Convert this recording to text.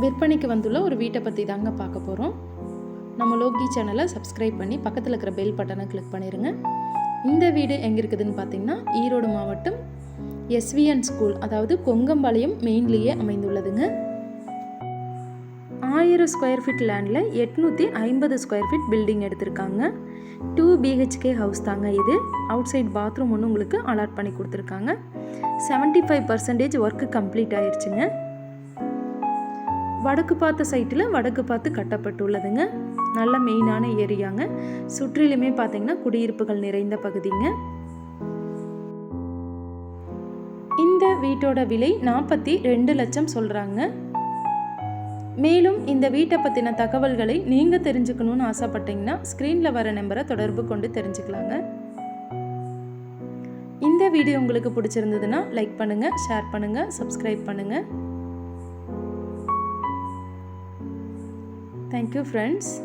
விற்பனைக்கு வந்துள்ள ஒரு வீட்டை பற்றி தாங்க பார்க்க போகிறோம் நம்ம லோக்கி சேனலை சப்ஸ்கிரைப் பண்ணி பக்கத்தில் இருக்கிற பெல் பட்டனை கிளிக் பண்ணிடுங்க இந்த வீடு எங்கே இருக்குதுன்னு பார்த்தீங்கன்னா ஈரோடு மாவட்டம் எஸ்விஎன் ஸ்கூல் அதாவது கொங்கம்பாளையம் மெயின்லேயே அமைந்துள்ளதுங்க. ஆயிரம் ஸ்கொயர் ஃபீட் லேண்டில் எட்நூற்றி ஐம்பது ஸ்கொயர் ஃபீட் பில்டிங் எடுத்திருக்காங்க. டூ பிஹெச்கே ஹவுஸ் தாங்க இது. அவுட் சைட் பாத்ரூம் ஒன்று உங்களுக்கு அலாட் பண்ணி கொடுத்துருக்காங்க. 75% ஃபைவ் பர்சன்டேஜ் ஒர்க்கு கம்ப்ளீட் ஆயிடுச்சுங்க வடக்கு பார்த்த சைட்டில் வடக்கு பார்த்து கட்டப்பட்டுள்ளதுங்க. நல்ல மெயினான ஏரியாங்க. சுற்றிலுமே பார்த்தீங்கன்னா குடியிருப்புகள் நிறைந்த பகுதிங்க. இந்த வீட்டோட விலை நாற்பத்தி ரெண்டு லட்சம் சொல்கிறாங்க மேலும் இந்த வீட்டை பற்றின தகவல்களை நீங்கள் தெரிஞ்சுக்கணும்னு ஆசைப்பட்டீங்கன்னா ஸ்க்ரீனில் வர நம்பரை தொடர்பு கொண்டு தெரிஞ்சுக்கலாங்க. இந்த வீடியோ உங்களுக்கு பிடிச்சிருந்ததுன்னா லைக் பண்ணுங்கள் ஷேர் பண்ணுங்கள் சப்ஸ்கிரைப் பண்ணுங்கள் Thank you, friends.